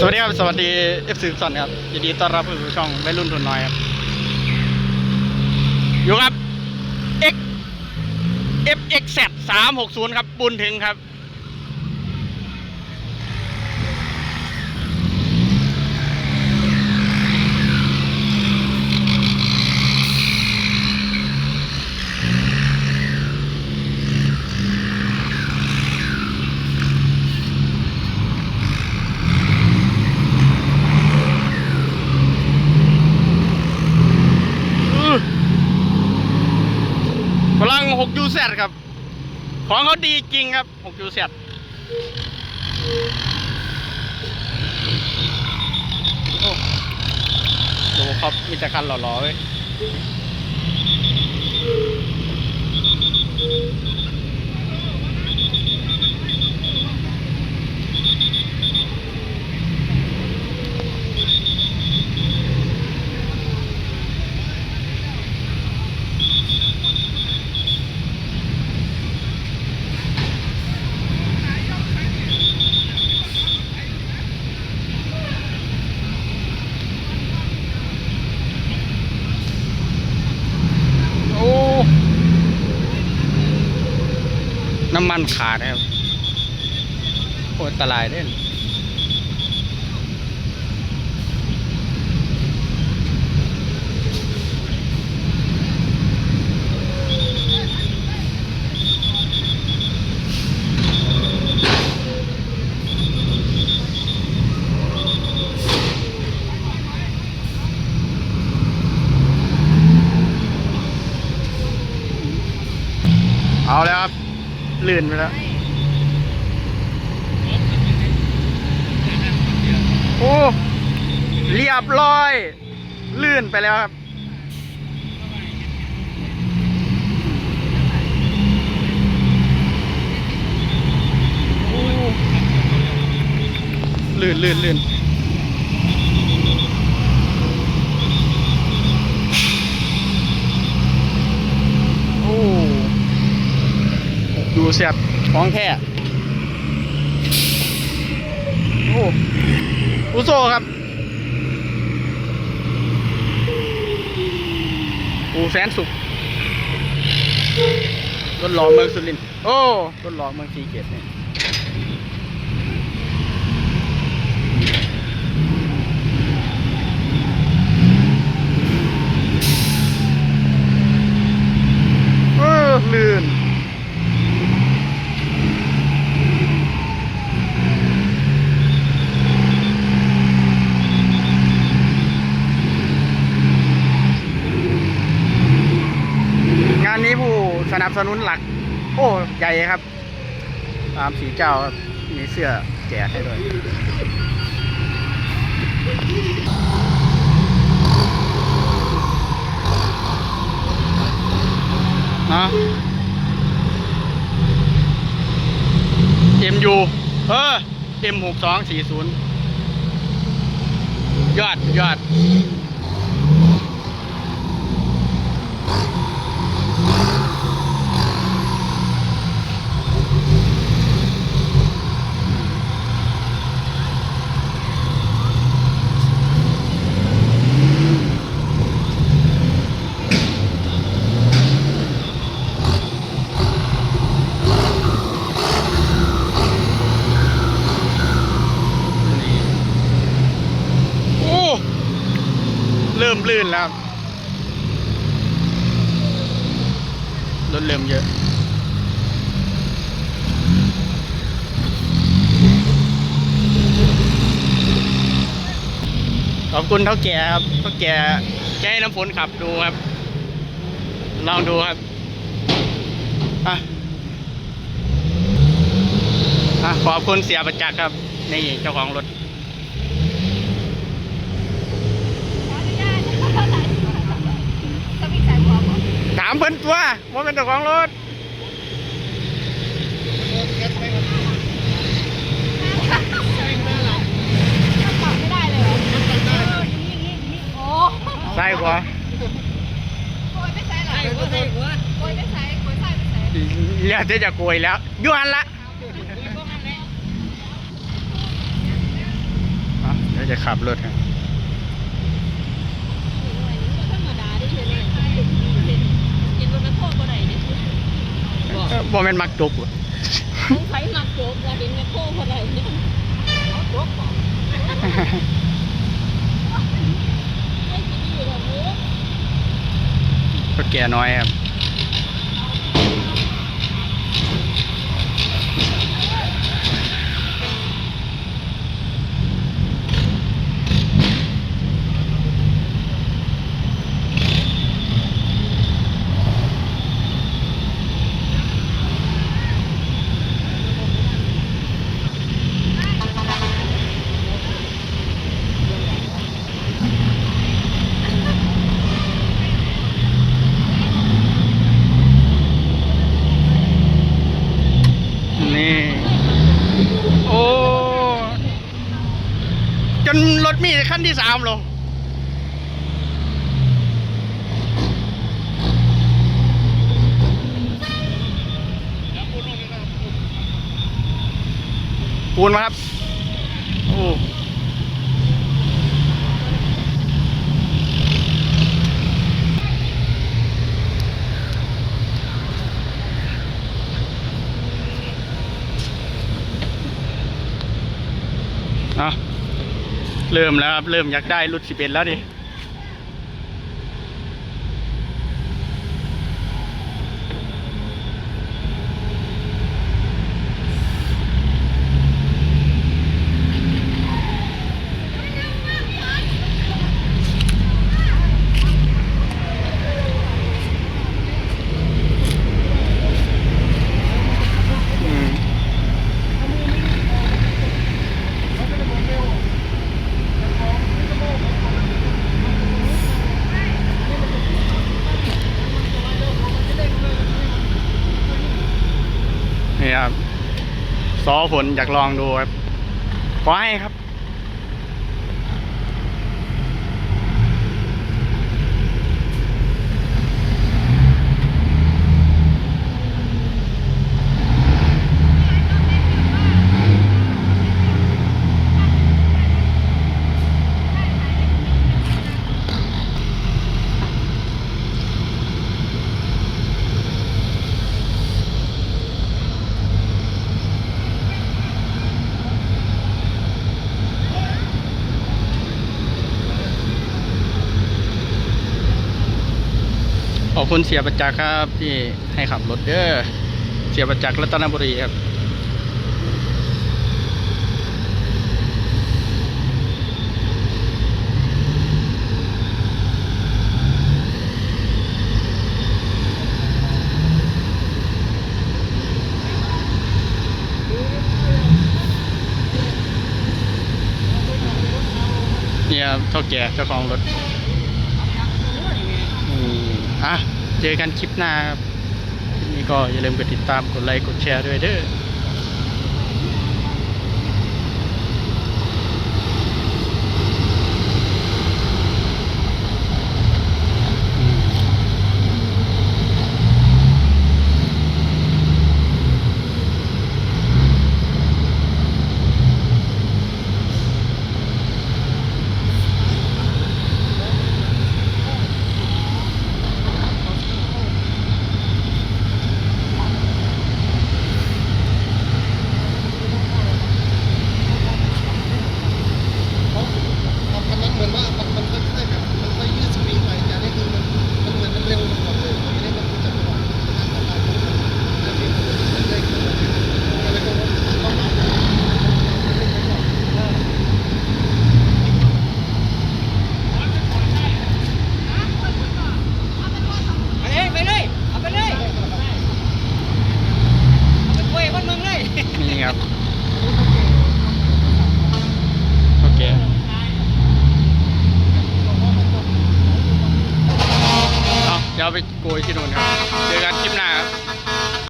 สวัสดีครับ สวัสดีเอฟซีสันครับยินดีต้อนรับเข้าสู่ช่องวัยรุ่นทุนน้อยครับ อยู่ครับ X F X Z สามหกศูนย์ครับ บุญถึงครับ ลัง6 u z ครับ ของเขาดีจริงครับ6 u z โอ้ดูครับมีแต่คันหล่อๆเว้ย น้ำมันขาดนะครับโอ้อันตรายเด้นเอาแล้วครับ ลื่นไปแล้ว โอ้ เรียบร้อย ลื่นไปแล้วครับลื่นลื่นลื่นโอ้ ดูเสียบของแท้โอ้อุโซครับอูแสนสุขรถหล่อเมืองสุรินทร์โอ้รถหล่อเมืองสีเกตเนี่ยเออลื่น งานนี้ผู้ สนุนหลัก โอ้ใหญ่ครับ ตามสีเจ้าครับมีเสื้อแจกให้ด้วยนะ MU เออ M หกสองสี่ศูนย์ยอดยอด โอ้ เริ่ม ลื่นแล้วรถเริ่มเยอะ ขอบคุณเท่าแก่ครับเท่าแก่แกให้น้ำฝนขับดูครับ ลองดูครับอะอะขอบคุณเสียประจักษ์ครับ นี่เจ้าของรถ จะมีสายหัวมั้ง ถามเพิ่น ตัวว่าเป็นเจ้าของรถยังตอบไม่ได้เลยเหรอเอออย่างนี้อย่างนี้อย่างนี้โอ้ใส่กว่าโกยไม่ใส่หรอโกยไม่ใส่โกยใส่ไม่ใส่เรียกจะจะโกยแล้วอยูหันละอะจะขับรถครับ ธรรมดาได้เลยกินรถแมคโครบ่ได้เด้ เอ้อ บ่แม่นมักจกบ่สงสัยมักโจกว่าเห็นแมคโครบ่ได้เนี่ยเอาโจกบ่ไม่กินอยู่แบบนี้ก็แก่น้อยครับ ขั้นที่สามลง ปูนมาครับ โอ้ เริ่มแล้วครับ เริ่มอยากได้รุ่นสิบเอ็ดแล้วดิ ฝนอยากลองดูครับขอให้ครับ ขอบคุณเสียประจักษ์ครับที่ให้ขับรถเด้อเสียประจักษ์รัตนบุรีครับเนี่ยเท่าแก่เจ้าของรถ อะเจอกันคลิปหน้าครับคลิปนี้ก็อย่าลืมกดติดตามกดไลค์กดแชร์ด้วยเด้อ